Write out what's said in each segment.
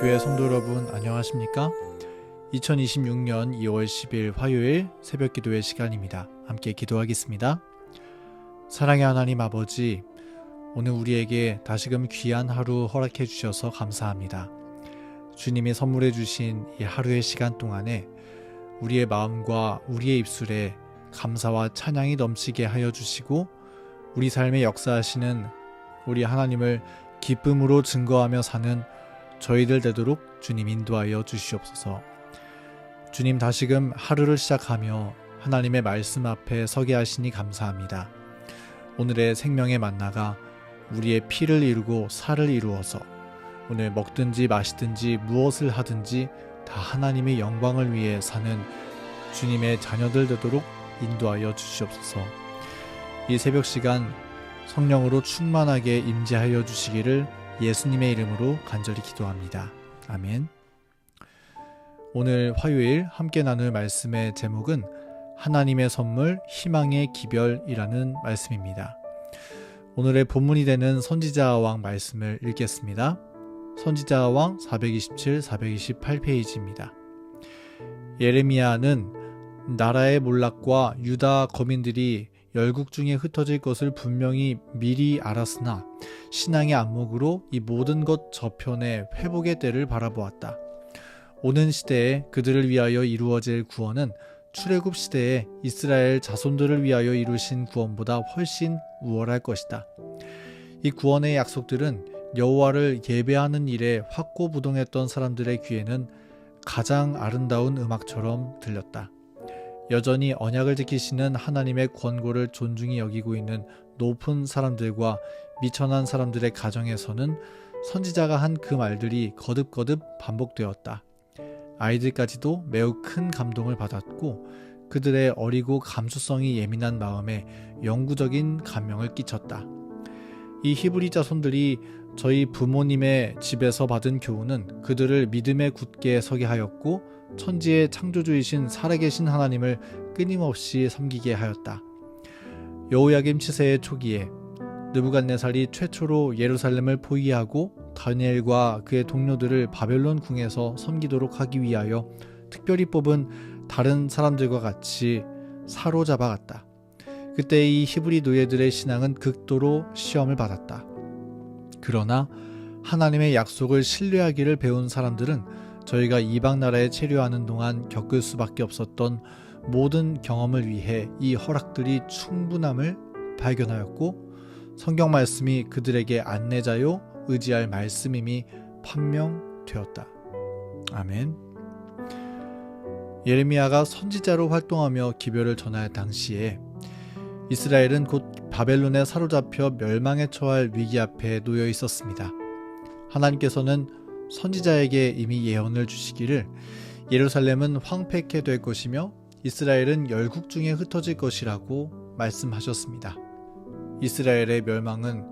교회 성도 여러분 안녕하십니까? 2026년 2월 10일 화요일 새벽 기도의 시간입니다. 함께 기도하겠습니다. 사랑의 하나님 아버지, 오늘 우리에게 다시금 귀한 하루 허락해 주셔서 감사합니다. 주님이 선물해 주신 이 하루의 시간 동안에 우리의 마음과 우리의 입술에 감사와 찬양이 넘치게 하여 주시고 우리 삶에 역사하시는 우리 하나님을 기쁨으로 증거하며 사는 저희들 되도록 주님 인도하여 주시옵소서. 주님 다시금 하루를 시작하며 하나님의 말씀 앞에 서게 하시니 감사합니다. 오늘의 생명의 만나가 우리의 피를 이루고 살을 이루어서 오늘 먹든지 마시든지 무엇을 하든지 다 하나님의 영광을 위해 사는 주님의 자녀들 되도록 인도하여 주시옵소서. 이 새벽 시간 성령으로 충만하게 임재하여 주시기를 예수님의 이름으로 간절히 기도합니다. 아멘. 오늘 화요일 함께 나눌 말씀의 제목은 하나님의 선물 희망의 기별이라는 말씀입니다. 오늘의 본문이 되는 선지자 왕 말씀을 읽겠습니다. 선지자 왕 427, 428페이지입니다. 예레미야는 나라의 몰락과 유다 거민들이 열국 중에 흩어질 것을 분명히 미리 알았으나 신앙의 안목으로 이 모든 것 저편의 회복의 때를 바라보았다. 오는 시대에 그들을 위하여 이루어질 구원은 출애굽 시대에 이스라엘 자손들을 위하여 이루신 구원보다 훨씬 우월할 것이다. 이 구원의 약속들은 여호와를 예배하는 일에 확고부동했던 사람들의 귀에는 가장 아름다운 음악처럼 들렸다. 여전히 언약을 지키시는 하나님의 권고를 존중히 여기고 있는 높은 사람들과 미천한 사람들의 가정에서는 선지자가 한 그 말들이 거듭거듭 반복되었다. 아이들까지도 매우 큰 감동을 받았고 그들의 어리고 감수성이 예민한 마음에 영구적인 감명을 끼쳤다. 이 히브리 자손들이 저희 부모님의 집에서 받은 교훈은 그들을 믿음에 굳게 서게 하였고 천지의 창조주이신 살아계신 하나님을 끊임없이 섬기게 하였다. 여호야김 치세의 초기에 느부갓네살이 최초로 예루살렘을 포위하고 다니엘과 그의 동료들을 바벨론 궁에서 섬기도록 하기 위하여 특별히 뽑은 다른 사람들과 같이 사로잡아갔다. 그때 이 히브리 노예들의 신앙은 극도로 시험을 받았다. 그러나 하나님의 약속을 신뢰하기를 배운 사람들은 저희가 이방 나라에 체류하는 동안 겪을 수밖에 없었던 모든 경험을 위해 이 허락들이 충분함을 발견하였고 성경 말씀이 그들에게 안내자요 의지할 말씀임이 판명되었다. 아멘. 예레미야가 선지자로 활동하며 기별을 전할 당시에 이스라엘은 곧 바벨론에 사로잡혀 멸망에 처할 위기 앞에 놓여 있었습니다. 하나님께서는 선지자에게 이미 예언을 주시기를 예루살렘은 황폐케 될 것이며 이스라엘은 열국 중에 흩어질 것이라고 말씀하셨습니다. 이스라엘의 멸망은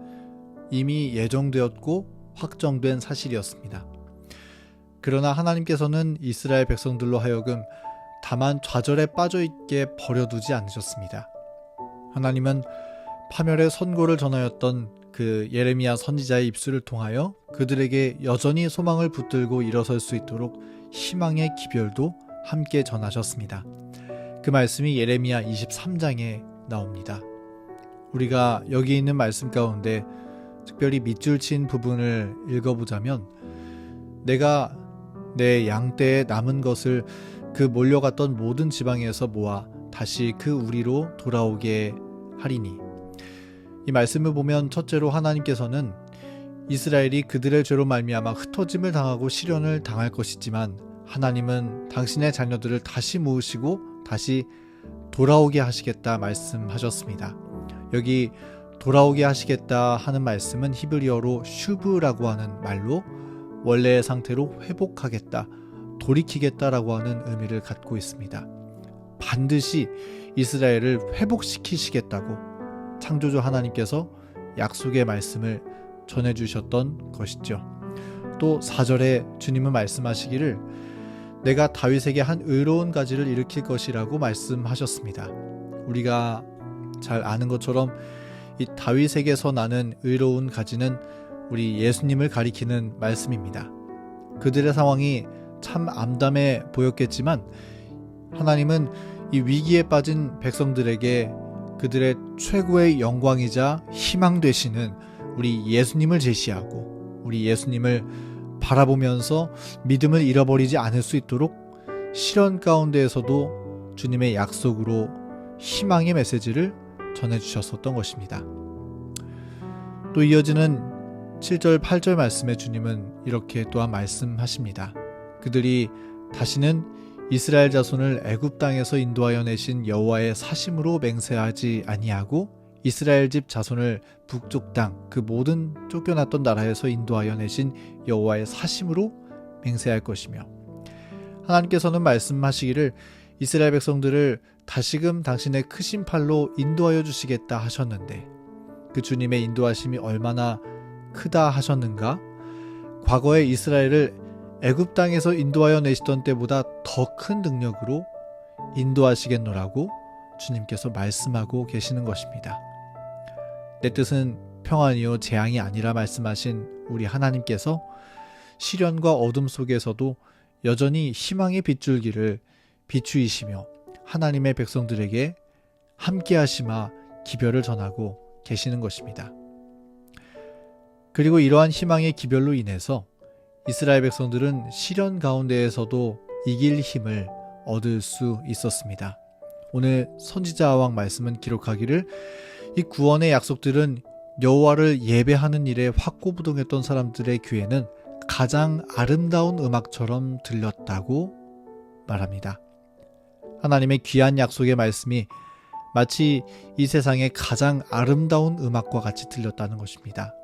이미 예정되었고 확정된 사실이었습니다. 그러나 하나님께서는 이스라엘 백성들로 하여금 다만 좌절에 빠져 있게 버려두지 않으셨습니다. 하나님은 파멸의 선고를 전하였던 그 예레미야 선지자의 입술을 통하여 그들에게 여전히 소망을 붙들고 일어설 수 있도록 희망의 기별도 함께 전하셨습니다. 그 말씀이 예레미야 23장에 나옵니다. 우리가 여기 있는 말씀 가운데 특별히 밑줄 친 부분을 읽어보자면 내가 내 양떼에 남은 것을 그 몰려갔던 모든 지방에서 모아 다시 그 우리로 돌아오게 하리니 이 말씀을 보면 첫째로 하나님께서는 이스라엘이 그들의 죄로 말미암아 흩어짐을 당하고 시련을 당할 것이지만 하나님은 당신의 자녀들을 다시 모으시고 다시 돌아오게 하시겠다 말씀하셨습니다. 여기 돌아오게 하시겠다 하는 말씀은 히브리어로 슈브라고 하는 말로 원래의 상태로 회복하겠다, 돌이키겠다라고 하는 의미를 갖고 있습니다. 반드시 이스라엘을 회복시키시겠다고 창조주 하나님께서 약속의 말씀을 전해 주셨던 것이죠. 또 4절에 주님은 말씀하시기를 내가 다윗에게 한 의로운 가지를 일으킬 것이라고 말씀하셨습니다. 우리가 잘 아는 것처럼 이 다윗에게서 나는 의로운 가지는 우리 예수님을 가리키는 말씀입니다. 그들의 상황이 참 암담해 보였겠지만 하나님은 이 위기에 빠진 백성들에게 그들의 최고의 영광이자 희망 되시는 우리 예수님을 제시하고 우리 예수님을 바라보면서 믿음을 잃어버리지 않을 수 있도록 시련 가운데에서도 주님의 약속으로 희망의 메시지를 전해주셨었던 것입니다. 또 이어지는 7절, 8절 말씀에 주님은 이렇게 또한 말씀하십니다. 그들이 다시는 이스라엘 자손을 애굽 땅에서 인도하여 내신 여호와의 사심으로 맹세하지 아니하고 이스라엘 집 자손을 북쪽 땅 그 모든 쫓겨났던 나라에서 인도하여 내신 여호와의 사심으로 맹세할 것이며 하나님께서는 말씀하시기를 이스라엘 백성들을 다시금 당신의 크신 팔로 인도하여 주시겠다 하셨는데 그 주님의 인도하심이 얼마나 크다 하셨는가? 과거에 이스라엘을 애굽 땅에서 인도하여 내시던 때보다 더 큰 능력으로 인도하시겠노라고 주님께서 말씀하고 계시는 것입니다. 내 뜻은 평안이요 재앙이 아니라 말씀하신 우리 하나님께서 시련과 어둠 속에서도 여전히 희망의 빗줄기를 비추이시며 하나님의 백성들에게 함께 하시마 기별을 전하고 계시는 것입니다. 그리고 이러한 희망의 기별로 인해서 이스라엘 백성들은 시련 가운데에서도 이길 힘을 얻을 수 있었습니다. 오늘 선지자 왕 말씀은 기록하기를 이 구원의 약속들은 여호와를 예배하는 일에 확고부동했던 사람들의 귀에는 가장 아름다운 음악처럼 들렸다고 말합니다. 하나님의 귀한 약속의 말씀이 마치 이 세상의 가장 아름다운 음악과 같이 들렸다는 것입니다.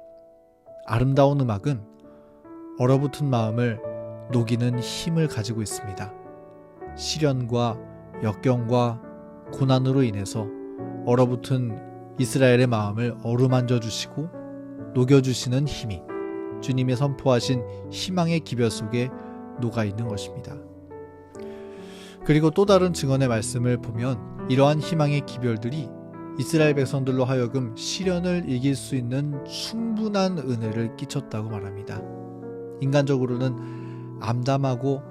아름다운 음악은 얼어붙은 마음을 녹이는 힘을 가지고 있습니다. 시련과 역경과 고난으로 인해서 얼어붙은 이스라엘의 마음을 어루만져 주시고 녹여 주시는 힘이 주님의 선포하신 희망의 기별 속에 녹아 있는 것입니다. 그리고 또 다른 증언의 말씀을 보면 이러한 희망의 기별들이 이스라엘 백성들로 하여금 시련을 이길 수 있는 충분한 은혜를 끼쳤다고 말합니다. 인간적으로는 암담하고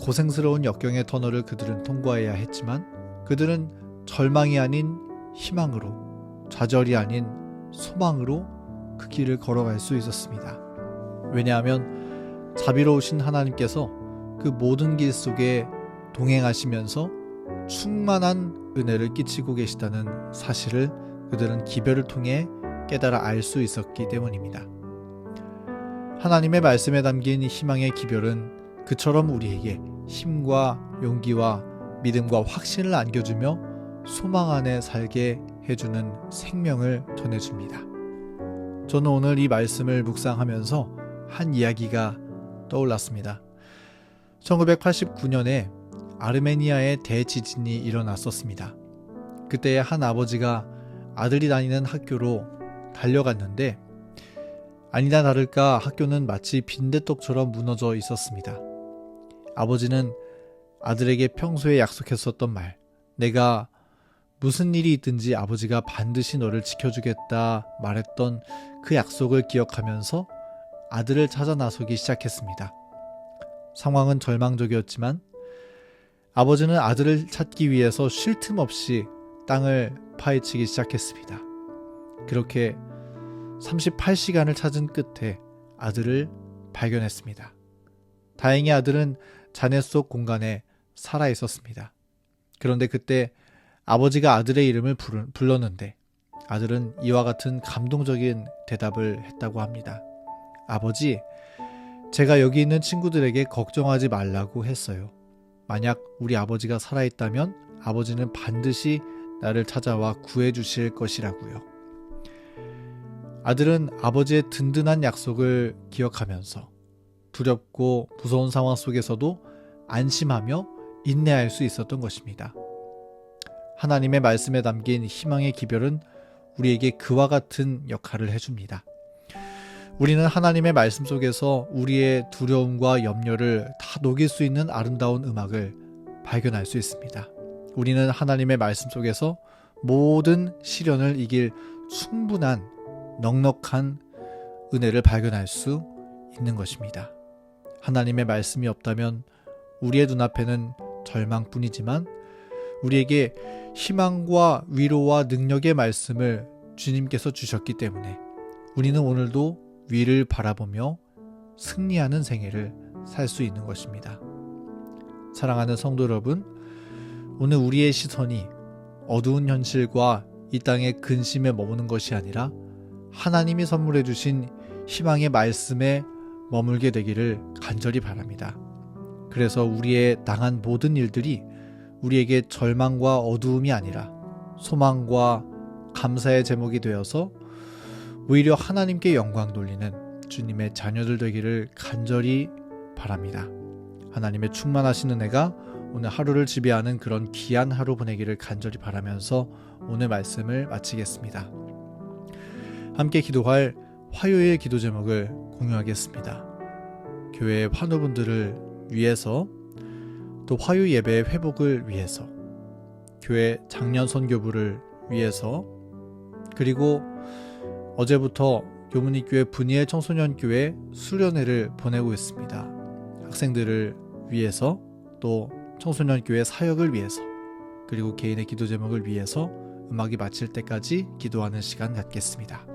고생스러운 역경의 터널을 그들은 통과해야 했지만 그들은 절망이 아닌 희망으로 좌절이 아닌 소망으로 그 길을 걸어갈 수 있었습니다. 왜냐하면 자비로우신 하나님께서 그 모든 길 속에 동행하시면서 충만한 은혜를 끼치고 계시다는 사실을 그들은 기별을 통해 깨달아 알 수 있었기 때문입니다. 하나님의 말씀에 담긴 희망의 기별은 그처럼 우리에게 힘과 용기와 믿음과 확신을 안겨주며 소망 안에 살게 해주는 생명을 전해줍니다. 저는 오늘 이 말씀을 묵상하면서 한 이야기가 떠올랐습니다. 1989년에 아르메니아의 대지진이 일어났었습니다. 그때 한 아버지가 아들이 다니는 학교로 달려갔는데 아니나 다를까 학교는 마치 빈대떡처럼 무너져 있었습니다. 아버지는 아들에게 평소에 약속했었던 말, 내가 무슨 일이 있든지 아버지가 반드시 너를 지켜주겠다 말했던 그 약속을 기억하면서 아들을 찾아 나서기 시작했습니다. 상황은 절망적이었지만 아버지는 아들을 찾기 위해서 쉴 틈 없이 땅을 파헤치기 시작했습니다. 그렇게 38시간을 찾은 끝에 아들을 발견했습니다. 다행히 아들은 잔해 속 공간에 살아 있었습니다. 그런데 그때 아버지가 아들의 이름을 불렀는데 아들은 이와 같은 감동적인 대답을 했다고 합니다. 아버지, 제가 여기 있는 친구들에게 걱정하지 말라고 했어요. 만약 우리 아버지가 살아있다면 아버지는 반드시 나를 찾아와 구해주실 것이라고요. 아들은 아버지의 든든한 약속을 기억하면서 두렵고 무서운 상황 속에서도 안심하며 인내할 수 있었던 것입니다. 하나님의 말씀에 담긴 희망의 기별은 우리에게 그와 같은 역할을 해줍니다. 우리는 하나님의 말씀 속에서 우리의 두려움과 염려를 다 녹일 수 있는 아름다운 음악을 발견할 수 있습니다. 우리는 하나님의 말씀 속에서 모든 시련을 이길 충분한 넉넉한 은혜를 발견할 수 있는 것입니다. 하나님의 말씀이 없다면 우리의 눈앞에는 절망뿐이지만 우리에게 희망과 위로와 능력의 말씀을 주님께서 주셨기 때문에 우리는 오늘도 위를 바라보며 승리하는 생애를 살 수 있는 것입니다. 사랑하는 성도 여러분, 오늘 우리의 시선이 어두운 현실과 이 땅의 근심에 머무는 것이 아니라 하나님이 선물해 주신 희망의 말씀에 머물게 되기를 간절히 바랍니다. 그래서 우리의 당한 모든 일들이 우리에게 절망과 어두움이 아니라 소망과 감사의 제목이 되어서 오히려 하나님께 영광 돌리는 주님의 자녀들 되기를 간절히 바랍니다. 하나님의 충만하신 은혜가 오늘 하루를 지배하는 그런 귀한 하루 보내기를 간절히 바라면서 오늘 말씀을 마치겠습니다. 함께 기도할 화요일 기도 제목을 공유하겠습니다. 교회 환우분들을 위해서 또 화요 예배의 회복을 위해서 교회 작년 선교부를 위해서 그리고 어제부터 교문이 교회 분이엘 청소년 교회 수련회를 보내고 있습니다. 학생들을 위해서 또 청소년 교회 사역을 위해서 그리고 개인의 기도 제목을 위해서 음악이 마칠 때까지 기도하는 시간 갖겠습니다.